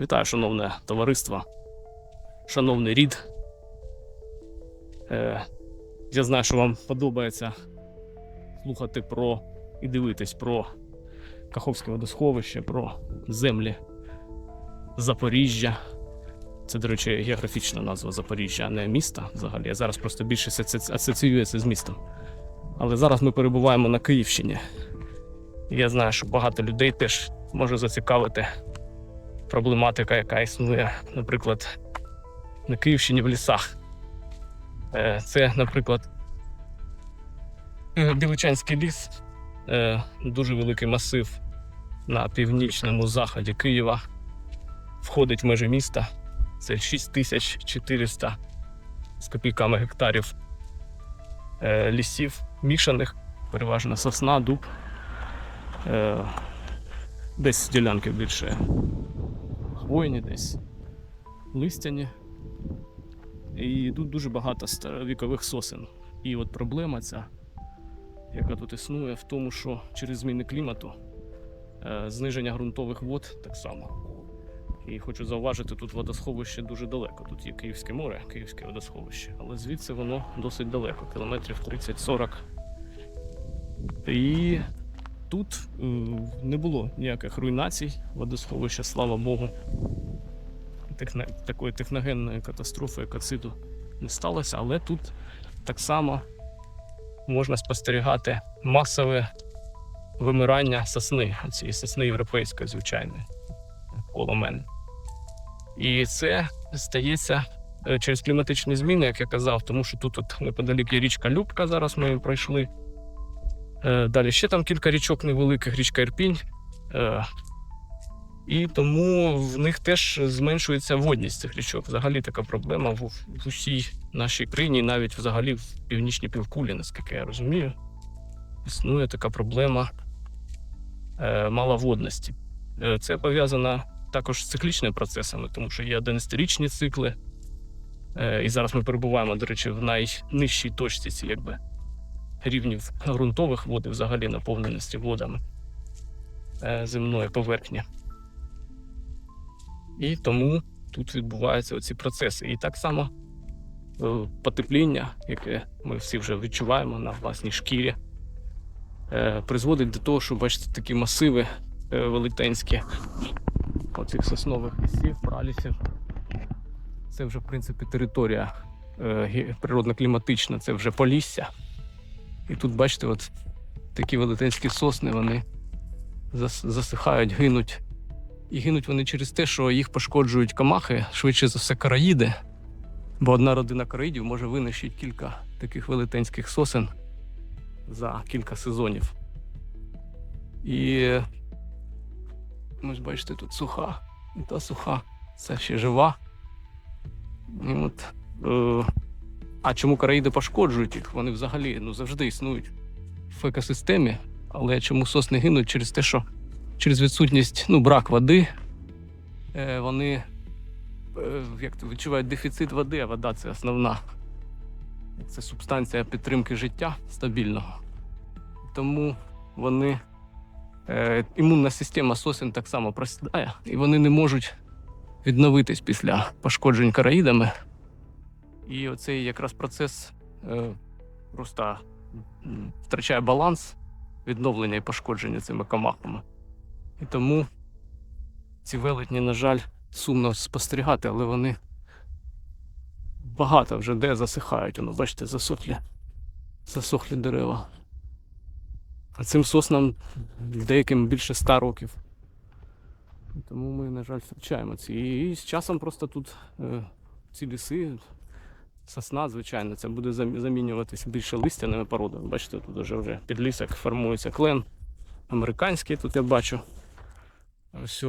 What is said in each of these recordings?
Вітаю, шановне товариство, шановний рід. Е, я знаю, що вам подобається слухати про і дивитись про Каховське водосховище, про землі Запоріжжя. Це, до речі, географічна назва Запоріжжя, а не міста взагалі. Я зараз просто більше асоціюється з містом. Але зараз ми перебуваємо на Київщині. Я знаю, що багато людей теж може зацікавити проблематика, яка існує, наприклад, на Київщині в лісах. Е, Це, наприклад, е, Біличанський ліс, е, дуже великий масив на північному заході Києва, входить в межі міста. Це 6400 з копійками гектарів лісів мішаних, переважно сосна, дуб. Десь ділянки більше хвойні, десь листяні. І тут дуже багато старовікових сосен. І от проблема ця, яка тут існує, в тому, що через зміни клімату е, зниження ґрунтових вод так само. І хочу зауважити, тут водосховище дуже далеко. Тут є Київське море, Київське водосховище, але звідси воно досить далеко, кілометрів 30-40. І тут не було ніяких руйнацій водосховища, слава Богу. Техне, такої техногенної катастрофи, екоциду не сталося, але тут так само можна спостерігати масове вимирання сосни, цієї сосни європейської, звичайної, коло мене. І це стається е, через кліматичні зміни, як я казав, тому що тут от неподалік є річка Любка, зараз ми пройшли. Е, Далі ще там кілька річок невеликих, річка Ірпінь. Е, І тому в них теж зменшується водність цих річок. Взагалі така проблема в, усій нашій країні, навіть взагалі в північній півкулі, наскільки я розумію, існує така проблема е, маловодності. Це пов'язано також з циклічними процесами, тому що є 11-річні цикли. І зараз ми перебуваємо, до речі, в найнижчій точці якби, рівнів ґрунтових вод і взагалі наповненості водами е, земної поверхні. І тому тут відбуваються оці процеси. І так само е, потепління, яке ми всі вже відчуваємо на власній шкірі, е, призводить до того, що бачите такі масиви велетенські оцих соснових лісів, пралісів. Це вже, в принципі, територія природно-кліматична, це вже полісся. І тут, бачите, от такі велетенські сосни, вони засихають, гинуть. І гинуть вони через те, що їх пошкоджують комахи, швидше за все, караїди. Бо одна родина караїдів може винищити кілька таких велетенських сосен за кілька сезонів. І ось бачите, тут суха, і та суха, це ще жива. І от, е, а чому караїди пошкоджують їх? Вони взагалі ну, завжди існують в екосистемі, але чому сосни гинуть через те, що через відсутність, ну, брак води, е, вони е, як то, відчувають дефіцит води, а вода це основна. Це субстанція підтримки життя стабільного. Тому вони. Е, імунна система сосен так само просідає, і вони не можуть відновитись після пошкоджень караїдами. І оцей якраз процес е, просто втрачає баланс відновлення і пошкодження цими комахами. І тому ці велетні, на жаль, сумно спостерігати, але вони багато вже де засихають. Воно, бачите, засохлі, засохлі дерева. А цим соснам деяким більше ста років. Тому ми, на жаль, втрачаємо ці. І з часом просто тут е, ці ліси, сосна, звичайно, це буде замінюватися більше листяними породами. Бачите, тут вже вже підлісок формується клен. Американський тут я бачу. Ось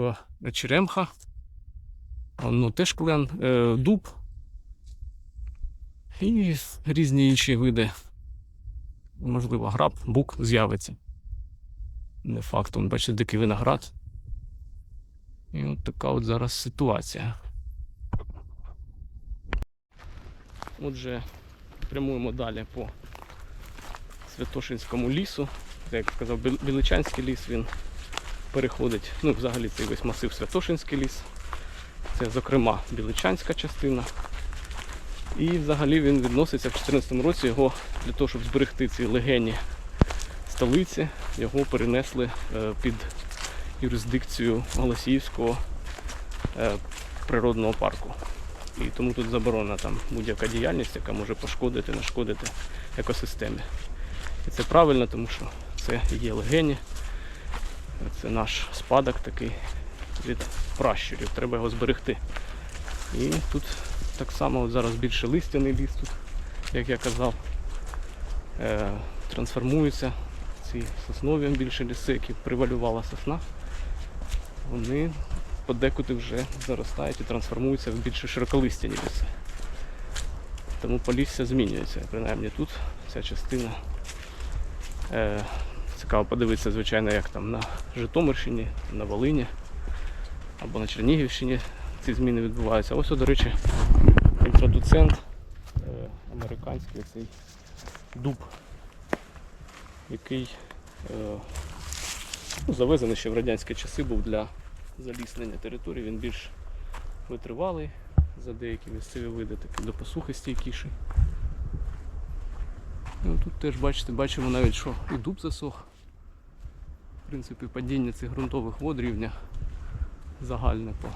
черемха. Ну, теж клен, е, дуб. І різні інші види. Можливо, граб, бук з'явиться. Не факт, он, бачите, дикий виноград. І от така от зараз ситуація. Отже, прямуємо далі по Святошинському лісу. Це, як сказав, Біличанський ліс, він переходить, ну, взагалі цей весь масив Святошинський ліс. Це, зокрема, Біличанська частина. І взагалі він відноситься в 2014 році його для того, щоб зберегти ці легені столиці, його перенесли е, під юрисдикцію Голосіївського е, природного парку. І тому тут заборонена там будь-яка діяльність, яка може пошкодити, нашкодити екосистемі. І це правильно, тому що це є легені, це наш спадок такий від пращурів, треба його зберегти. І тут так само зараз більше листяний ліс тут, як я казав. Е, трансформуються ці соснові більше ліси, які привалювала сосна. Вони подекуди вже заростають і трансформуються в більше широколистяні ліси. Тому полісся змінюється, принаймні тут ця частина. Е, цікаво подивитися, звичайно, як там на Житомирщині, на Волині або на Чернігівщині ці зміни відбуваються. Ось, до речі, інтродуцент е, американський цей дуб, який е, ну, завезений ще в радянські часи був для заліснення території. Він більш витривалий за деякі місцеві види, такий до посухи стійкіший. Ну, тут теж бачите, бачимо навіть, що і дуб засох. В принципі, падіння цих ґрунтових вод рівня загальне по,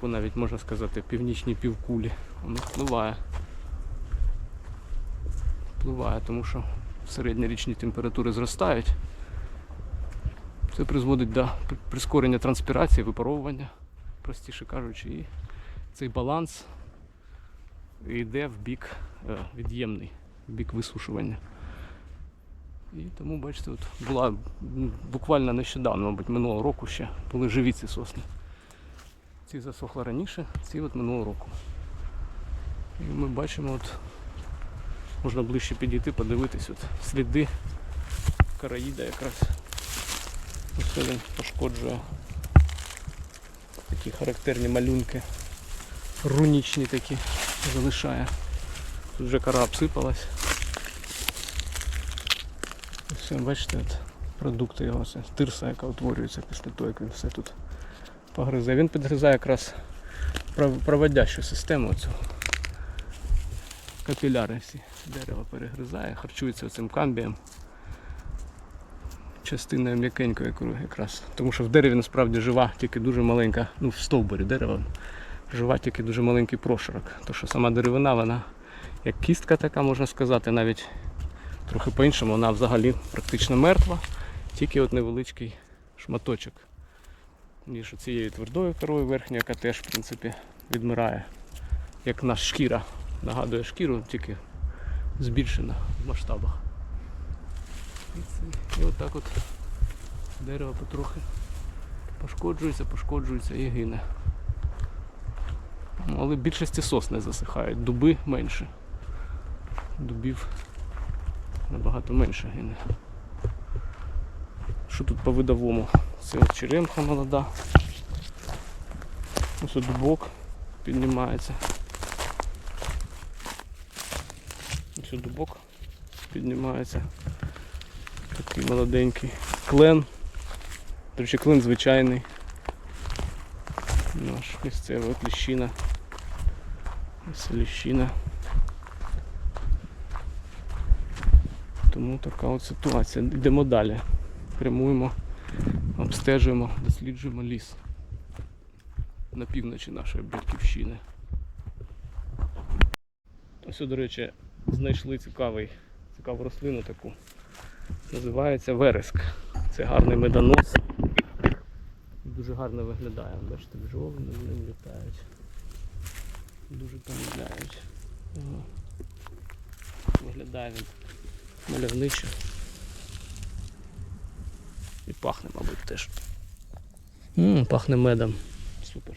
по навіть можна сказати північній півкулі. Воно впливає. Впливає, тому що середньорічні температури зростають. Це призводить до прискорення транспірації, випаровування, простіше кажучи, і цей баланс йде в бік е, від'ємний, в бік висушування. І тому, бачите, от була буквально нещодавно, мабуть, минулого року ще були живі ці сосни. Ці засохли раніше, ці от минулого року. І ми бачимо, от можна ближче підійти, подивитись, от сліди караїда якраз. Ось він пошкоджує такі характерні малюнки. Рунічні такі залишає. Тут вже кора обсипалась. Все, бачите, от продукти його, це тирса, яка утворюється після того, як він все тут погризає. Він підгризає якраз пров- проводящу систему цю. Капіляри всі дерево перегризає, харчується цим камбієм. Частиною м'якенькою яку- якраз. Тому що в дереві насправді жива тільки дуже маленька, ну в стовбурі дерева жива тільки дуже маленький прошарок. То що сама деревина, вона як кістка така, можна сказати, навіть трохи по-іншому, вона взагалі практично мертва, тільки от невеличкий шматочок. Ніж цієї твердої корою верхньої, яка теж в принципі відмирає. Як наша шкіра. Нагадує шкіру, тільки збільшена в масштабах. Це, і отак от дерево потрохи пошкоджується, пошкоджується і гине. Ну, але більшості сосни засихають, дуби менше. Дубів набагато менше гине. Що тут по видовому? Це от черемха молода. Ось от дубок піднімається. Ось от дубок піднімається. Такий молоденький. Клен. До речі, клен звичайний. Наш місцевий от ліщина. Ось ліщина. Тому така от ситуація. Йдемо далі. Прямуємо, обстежуємо, досліджуємо ліс на півночі нашої батьківщини. Ось, до речі, знайшли цікавий, цікаву рослину таку. Називається вереск. Це гарний медонос. Дуже гарно виглядає. Бачите, бджоли над ним літають. Дуже помиляють. Виглядає він мальовничо. І пахне, мабуть, теж. м пахне медом. Супер.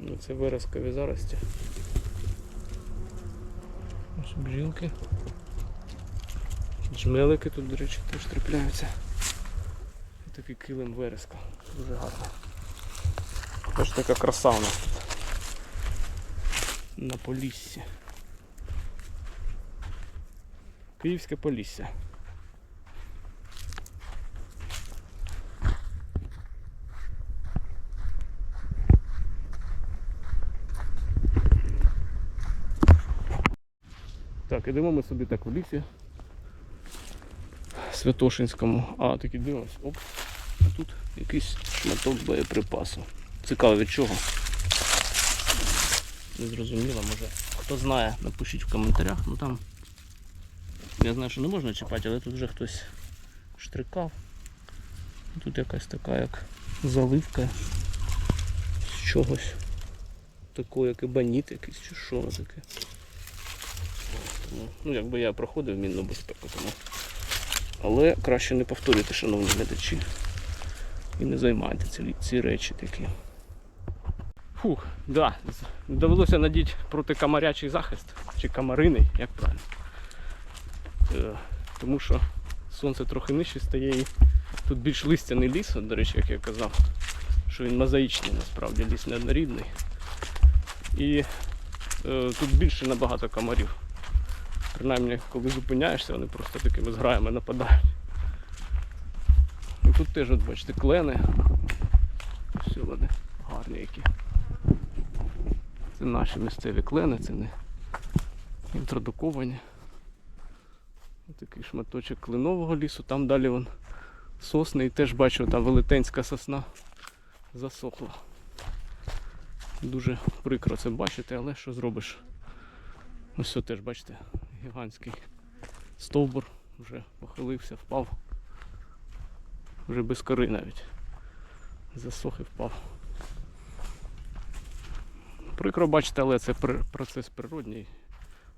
Ну, це виразкові зарості. Ось. Жмелики тут, до речі, теж трапляються. І такий килим вереска. Дуже гарно. Теж така краса у нас тут. На поліссі. Київське полісся. Так, ідемо ми собі так в лісі. Святошинському. А, таки дивимось. Оп. А тут якийсь шматок боєприпасу. Цікаво від чого. Не зрозуміло, може. Хто знає, напишіть в коментарях. Ну там. Я знаю, що не можна чіпати, але тут вже хтось штрикав. Тут якась така як заливка з чогось. Такого, як ебаніт якийсь чи що таке. Ну, якби я проходив мінну безпеку, тому. Але краще не повторюйте, шановні глядачі. І не займайте ці, ці речі такі. Фух, да, довелося надіти протикамарячий захист, чи камариний, як правильно. Е, тому що сонце трохи нижче стає і тут більш листяний ліс, до речі, як я казав, що він мозаїчний насправді, ліс неоднорідний. І е, тут більше набагато комарів. Принаймні, коли зупиняєшся, вони просто такими зграями нападають. І тут теж, от бачите, клени. Все вони гарні які. Це наші місцеві клени, це не інтродуковані. Такий шматочок кленового лісу, там далі вон сосни і теж бачу, там велетенська сосна засохла. Дуже прикро це бачити, але що зробиш? Ось це теж бачите, гігантський стовбур вже похилився, впав. Вже без кори навіть. Засох і впав. Прикро бачите, але це процес природній.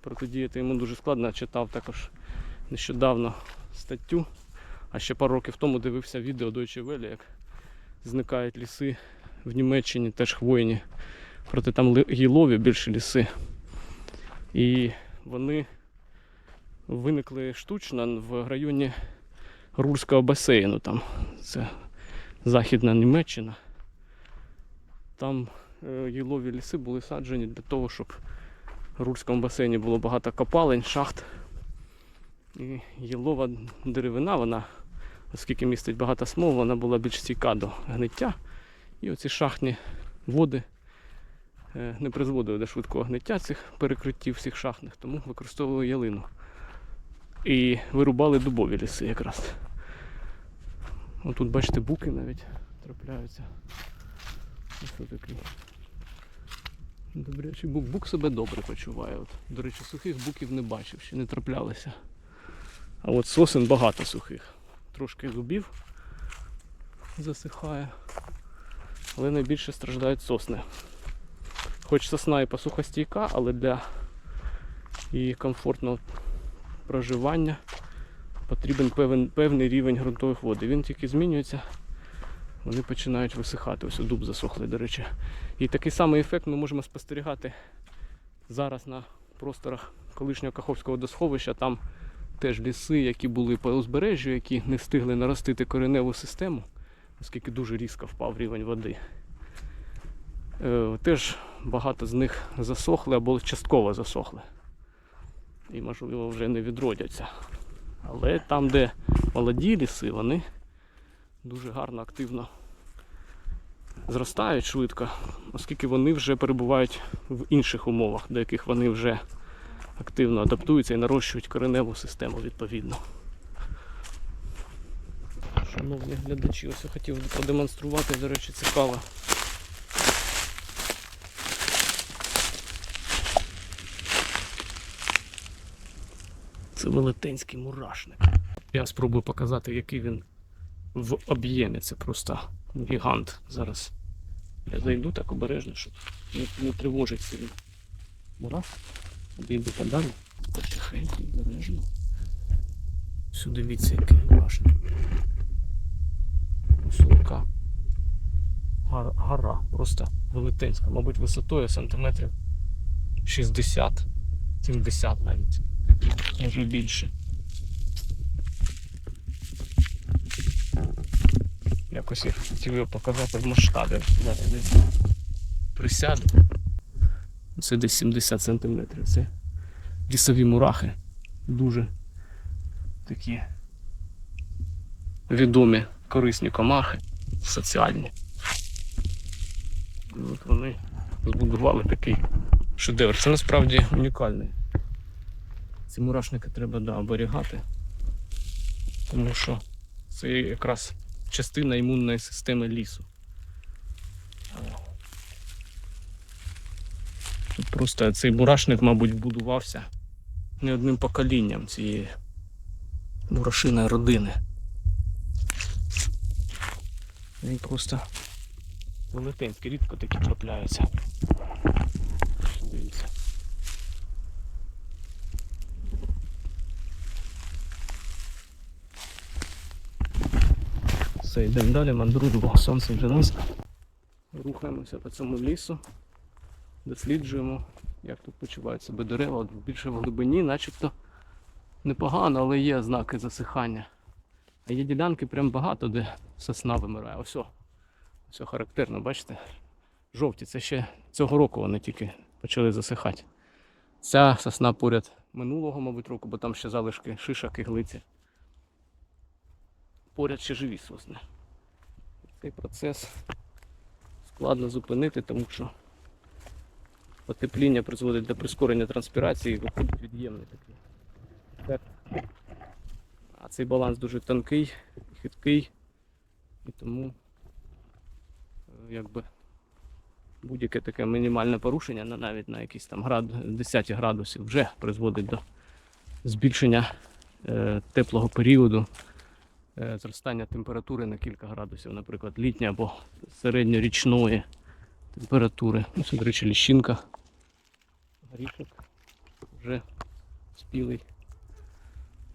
Протидіяти йому дуже складно. Читав також нещодавно статтю, а ще пару років тому дивився відео Deutsche Welle, як зникають ліси в Німеччині, теж хвойні. Проте там гілові більше ліси. І вони виникли штучно в районі Рурського басейну. Там це Західна Німеччина. Там е, гілові ліси були саджені для того, щоб в Рурському басейні було багато копалень, шахт. І гілова деревина, вона, оскільки містить багато смол, вона була більш стійка до гниття. І оці шахтні води е, не призводили до швидкого гниття цих перекриттів всіх шахтних, тому використовували ялину. І вирубали дубові ліси якраз. Отут, бачите, буки навіть трапляються. Ось такий. Добрячий бук. Бук себе добре почуває. От. До речі, сухих буків не бачив, ще не траплялися. А от сосен багато сухих. Трошки зубів засихає. Але найбільше страждають сосни. Хоч сосна і посухостійка, але для її комфортного проживання потрібен певен, певний рівень ґрунтових вод. Він тільки змінюється, вони починають висихати. Ось дуб засохлий, до речі. І такий самий ефект ми можемо спостерігати зараз на просторах колишнього Каховського водосховища. Там теж ліси, які були по узбережжю, які не встигли наростити кореневу систему, оскільки дуже різко впав рівень води. Е, Теж багато з них засохли або частково засохли. І, можливо, вже не відродяться. Але там, де молоді ліси, вони дуже гарно, активно зростають швидко, оскільки вони вже перебувають в інших умовах, до яких вони вже активно адаптуються і нарощують кореневу систему відповідно. Шановні глядачі, ось я хотів продемонструвати, до речі, цікаво. Це велетенський мурашник. Я спробую показати, який він в об'ємі. Це просто гігант. Зараз я зайду так обережно, щоб не, не тривожить сильно. Мурах. Обійду подалі. Потихеньку, обережно. Сюди дивіться, який мурашник. Висока. Гора, гора просто велетенська, мабуть, висотою сантиметрів 60, 70 навіть. Може більше. Якось я хотів його показати в масштабі. Зараз десь присяду. Це десь 70 сантиметрів. Це лісові мурахи. Дуже такі відомі корисні комахи, соціальні. І от вони збудували такий шедевр. Це насправді унікальний Ці мурашники треба да, оберігати, тому що це якраз частина імунної системи лісу. Тут просто цей мурашник, мабуть, будувався не одним поколінням цієї мурашиної родини. Він просто велетенський, рідко такі трапляються. Дивіться. Все, йдемо далі, мандруємо, сонце вже низько. Рухаємося по цьому лісу, досліджуємо, як тут почувають себе дерева. От більше в глибині, начебто непогано, але є знаки засихання. А є ділянки прям багато, де сосна вимирає. Ось, все характерно, бачите? Жовті, це ще цього року вони тільки почали засихати. Ця сосна поряд минулого, мабуть, року, бо там ще залишки шишок і глиці. Поряд ще живі сосни. Цей процес складно зупинити, тому що потепління призводить до прискорення транспірації і виходить від'ємний такий. А цей баланс дуже тонкий, хиткий, і тому е, якби будь-яке таке мінімальне порушення навіть на якісь там град, 10 градусів вже призводить до збільшення е, теплого періоду, зростання температури на кілька градусів, наприклад, літньої або середньорічної температури. Ну, це, до речі, ліщинка. Горішок вже спілий.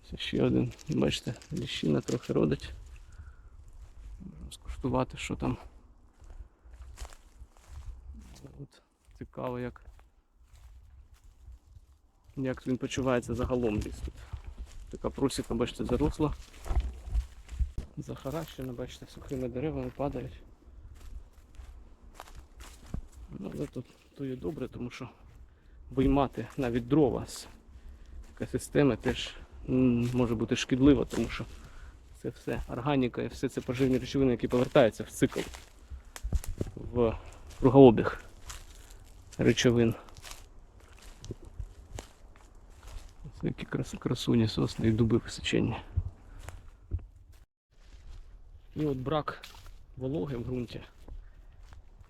Це ще один. Бачите, ліщина трохи родить. Можемо скуштувати, що там. От, цікаво, як, як він почувається загалом ліс тут. Така просіка, бачите, заросла. Захаращена, бачите, сухими деревами падають. Ну, але тут то є добре, тому що виймати навіть дрова з екосистеми теж може бути шкідливо, тому що це все органіка і все це поживні речовини, які повертаються в цикл, в кругообіг речовин. Це які крас, красуні сосни і дуби височенні. І от брак вологи в ґрунті.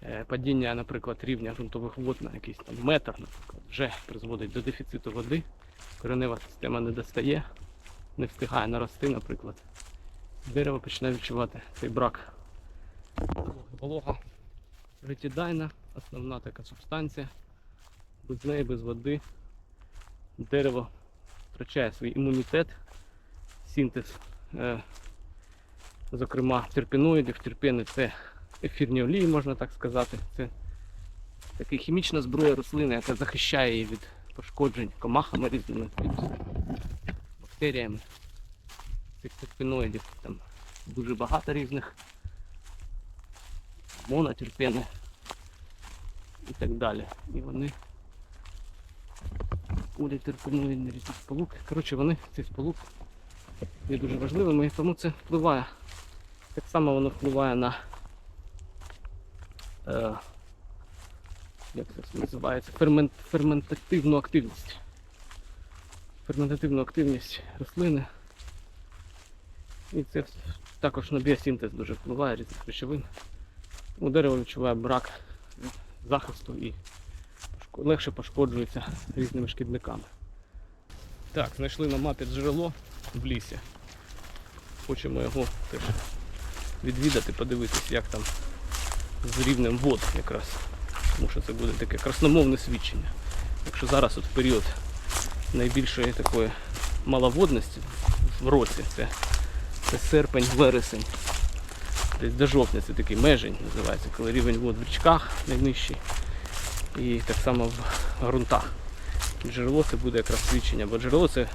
Е, Падіння, наприклад, рівня ґрунтових вод на якийсь там метр, наприклад, вже призводить до дефіциту води. Коренева система не достає, не встигає нарости, наприклад. Дерево починає відчувати цей брак. Волога життєдайна, основна така субстанція. Без неї, без води дерево втрачає свій імунітет, синтез, е, зокрема, терпіноїдів. Терпени це ефірні олії, можна так сказати. Це така хімічна зброя рослини, яка захищає її від пошкоджень комахами різними, бактеріями. Цих терпіноїдів там дуже багато різних. Монотерпени і так далі. І вони політерпеноїдні різні сполуки. Коротше, вони ці сполуки є дуже важливими і тому це впливає. Так само воно впливає на е, як це називається, фермент, ферментативну активність. Ферментативну активність рослини. І це також на біосинтез дуже впливає різних речовин. Тому дерево відчуває брак захисту і легше пошкоджується різними шкідниками. Так, знайшли на мапі джерело в лісі. Хочемо його теж відвідати, подивитись, як там з рівнем вод якраз. Тому що це буде таке красномовне свідчення. Якщо зараз от в період найбільшої такої маловодності в році, це, це серпень, вересень, десь до жовтня це такий межень називається, коли рівень вод в річках найнижчий і так само в ґрунтах. Джерело це буде якраз свідчення, бо джерело це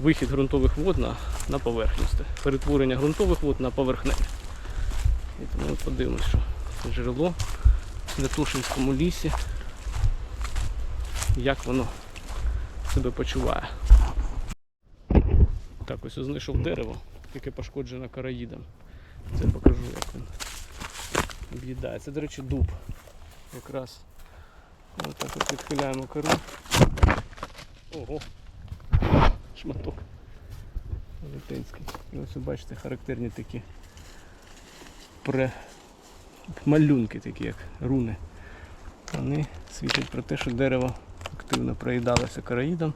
вихід ґрунтових вод на, на поверхню, це перетворення ґрунтових вод на поверхневі. І тому ми що це джерело в Святошинському лісі, як воно себе почуває. Так, ось я знайшов дерево, яке пошкоджено караїдом. Це покажу, як він об'їдає. Це, до речі, дуб. Якраз отак от відхиляємо кору. Ого. Шматок. Велетенський. І ось ви бачите, характерні такі пре... малюнки, такі як руни. Вони свідчать про те, що дерево активно проїдалося караїдом,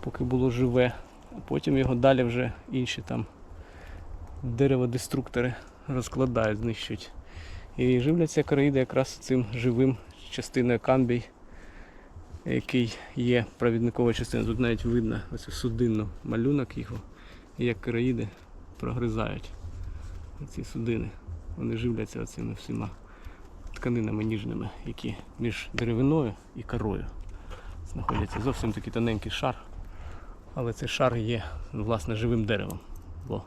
поки було живе, а потім його далі вже інші там дереводеструктори розкладають, знищують. І живляться караїди якраз цим живим частиною камбій, який є провідниковою частиною. Тут навіть видно ось судинну малюнок його, і як караїди прогризають ці судини. Вони живляться оцими всіма тканинами ніжними, які між деревиною і корою знаходяться. Зовсім такий тоненький шар, але цей шар є власне живим деревом. Бо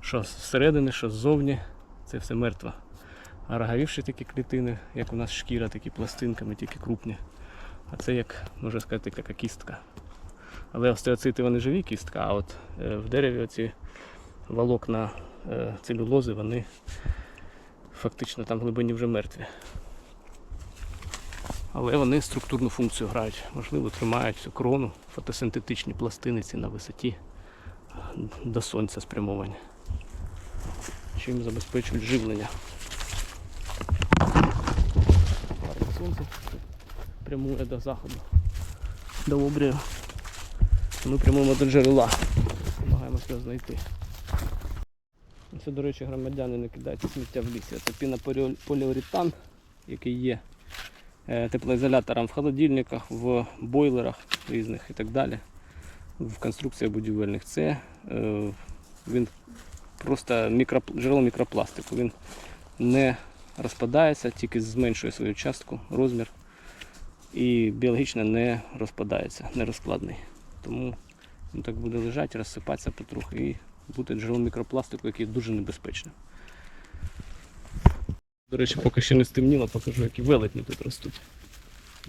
що зсередини, що ззовні, це все мертво. А роговівші такі клітини, як у нас шкіра, такі пластинками, тільки крупні. А це як, можна сказати, така кістка. Але остеоцити вони живі кістка, а от е, в дереві оці волокна е, целюлози, вони фактично там в глибині вже мертві. Але вони структурну функцію грають. Можливо, тримають всю крону, фотосинтетичні пластиниці на висоті до сонця спрямовані. Чим забезпечують живлення. Сонце прямує до заходу, до обрію. Ми прямуємо до джерела. Намагаємося його знайти. Це, до речі, громадяни не кидайте сміття в лісі. Це пінополіуретан, який є е, теплоізолятором в холодильниках, в бойлерах різних і так далі. В конструкціях будівельних. Це е, він просто мікро, джерело мікропластику. Він не розпадається, тільки зменшує свою частку, розмір і біологічно не розпадається, не розкладний. Тому він так буде лежати, розсипатися потрохи і бути джерелом мікропластику, який дуже небезпечний. До речі, поки ще не стемніло, покажу, які велетні тут ростуть.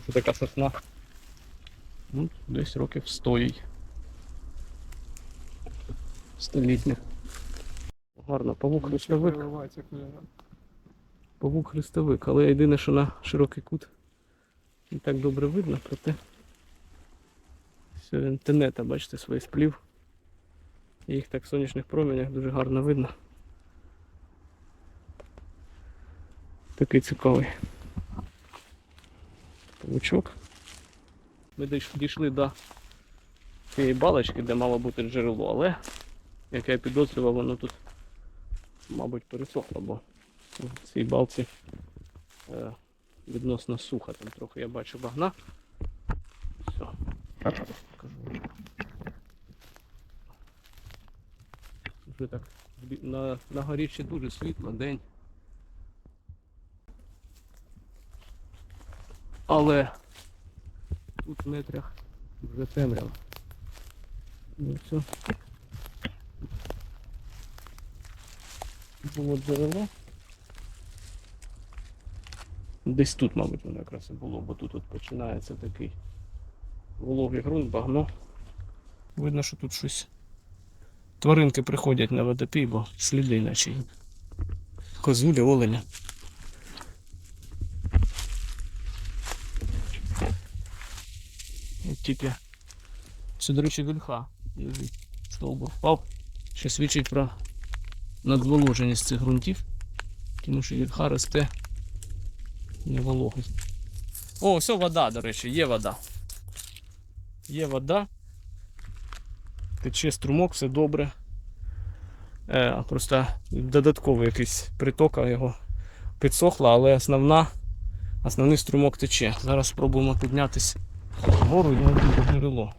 Це така сосна. Ну, десь років 100 їй. Столітня. Гарно, павук хрестовик. Павук хрестовик, але єдине, що на широкий кут не так добре видно, проте все він бачите, свої сплів. Їх так в сонячних променях дуже гарно видно. Такий цікавий павучок. Ми дійш- дійшли до цієї балочки, де мало бути джерело, але, як я підозрював, воно тут, мабуть, пересохло, бо в цій балці е, відносно сухо. Там трохи я бачу багна. Все. Покажу. Вже так на, на горі ще дуже світло, день. Але тут в метрях вже темрява. Ну все. Було джерело. Десь тут, мабуть, воно якраз і було, бо тут от починається такий вологий ґрунт, багно. Видно, що тут щось. Тваринки приходять на водопій, бо сліди наче. є. Козулі, оленя. Тільки. Це, до речі, вільха. Стовбур впав. Що свідчить про надволоженість цих ґрунтів. Тому що вільха росте не вологий. О, все вода, до речі, є вода. Є вода. Тече струмок, все добре. Е, просто додатковий якийсь приток, його підсохла, але основна, основний струмок тече. Зараз спробуємо піднятися вгору і знайти джерело.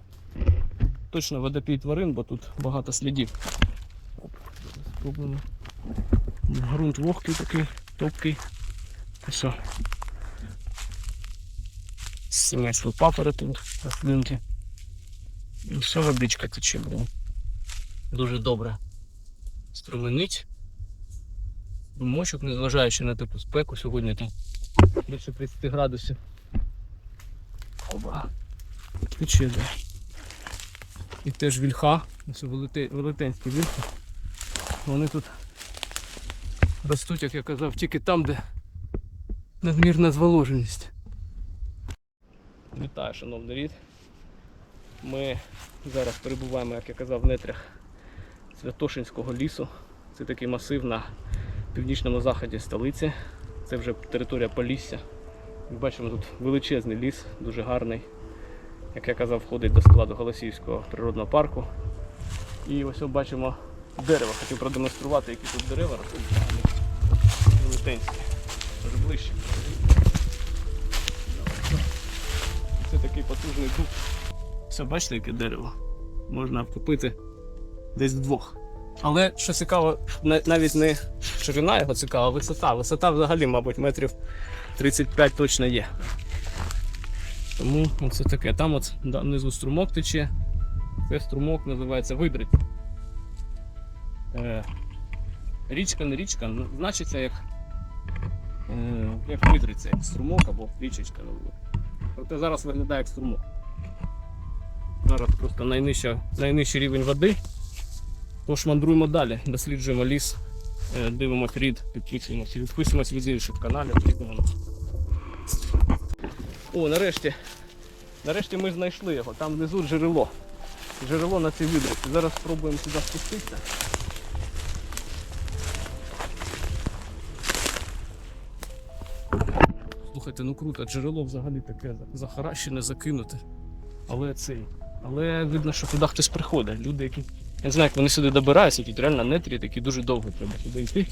Точно водопій тварин, бо тут багато слідів. Спробуємо. Грунт вогкий такий, топкий. Що? Сімейство папоротних рослинки. І все водичка тече, блін. Дуже добре. Струменить. Мочок, незважаючи на таку спеку, сьогодні там більше 30 градусів. Оба. Тече, да. І теж вільха, велите- велетенські вільхи. Вони тут ростуть, як я казав, тільки там, де надмірна зволоженість. Вітаю, шановний рід. Ми зараз перебуваємо, як я казав, в нетрях Святошинського лісу. Це такий масив на північному заході столиці. Це вже територія Полісся. Як бачимо, тут величезний ліс, дуже гарний. Як я казав, входить до складу Голосіївського природного парку. І ось бачимо дерево. Хотів продемонструвати, які тут дерева ростуть. Велетенські. Ближче. Це такий потужний дуб. Все, бачите, яке дерево? Можна вкупити десь вдвох. Але що цікаво, навіть не ширина його цікава, висота. Висота взагалі, мабуть, метрів 35 точно є. Тому це таке. Там от внизу струмок тече. Це струмок називається Видрить. Е, річка не річка, ну, значиться як, як видриця, як струмок або річечка. Проте зараз виглядає як струмок. Зараз просто найнижча, найнижчий рівень води. Тож мандруємо далі, досліджуємо ліс, е, дивимося рід, підписуємося, відписуємося від інших каналів. О, нарешті. Нарешті ми знайшли його. Там внизу джерело. Джерело на цій видриці. Зараз спробуємо сюди спуститися. Слухайте, ну круто, джерело взагалі таке захаращене, закинуте. Але цей. Але видно, що туди хтось приходить. Люди, які. Я не знаю, як вони сюди добираються, тут реально нетрі такі дуже довго треба сюди йти.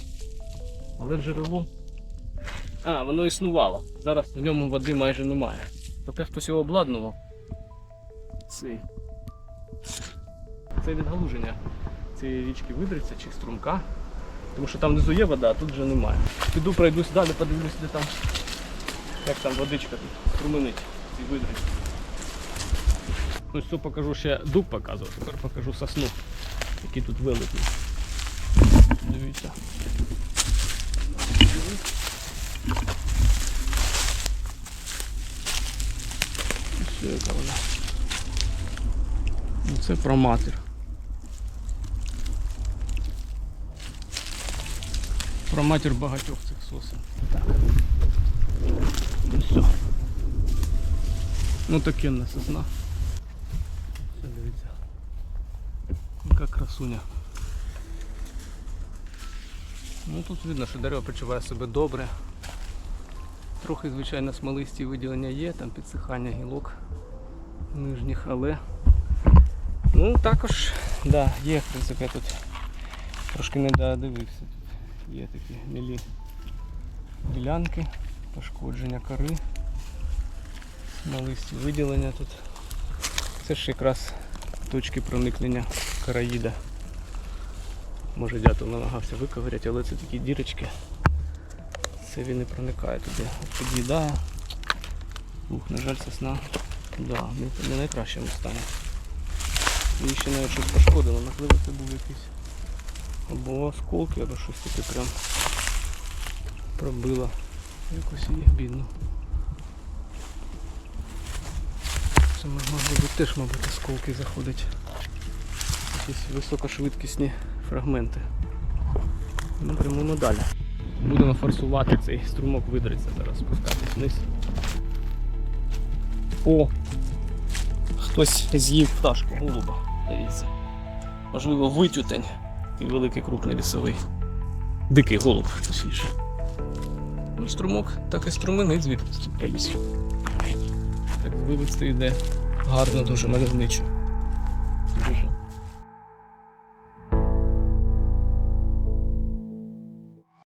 Але джерело. А, воно існувало. Зараз в ньому води майже немає. Проте хтось його обладнував. Цей. Це відгалуження цієї річки видриться чи струмка. Тому що там внизу є вода, а тут вже немає. Піду пройдусь далі, подивлюсь, де там. Як там водичка тут струменить в цій видриці. Ось це покажу ще дуб показував, тепер покажу сосну, які тут великі. Дивіться. Ось яка вона. Ну, Це про матір. Про матір багатьох цих сосен. Так. Все. Ну такенна сосна. Все, дивіться. Яка красуня. Ну тут видно, що дерево почуває себе добре. Трохи, звичайно, смолисті виділення є, там підсихання гілок нижніх, але ну також, да, є, в принципі, тут трошки не додивився. Тут є такі мілі ділянки, пошкодження кори, смолисті виділення тут. Це ж якраз точки проникнення караїда. Може дятел намагався виковиряти, але це такі дірочки. Це він не проникає туди. Під'їдає. Ух, на жаль, сосна. Да, не, не в найкращому стані. Її ще навіть щось пошкодило, можливо це був якийсь або осколки, або щось таке прям пробило. Якось її бідно. Це могло бути теж, мабуть, осколки заходять. Якісь високошвидкісні фрагменти. Ну, прямуємо далі. Будемо форсувати цей струмок видриться зараз спускатись вниз. О! Хтось з'їв пташку, голуба. Дивіться. Можливо, витютень і великий крупний лісовий. Дикий голуб, точніше. Ну, струмок так і струменить звідти. Так вивести йде гарно, дуже мальовничо.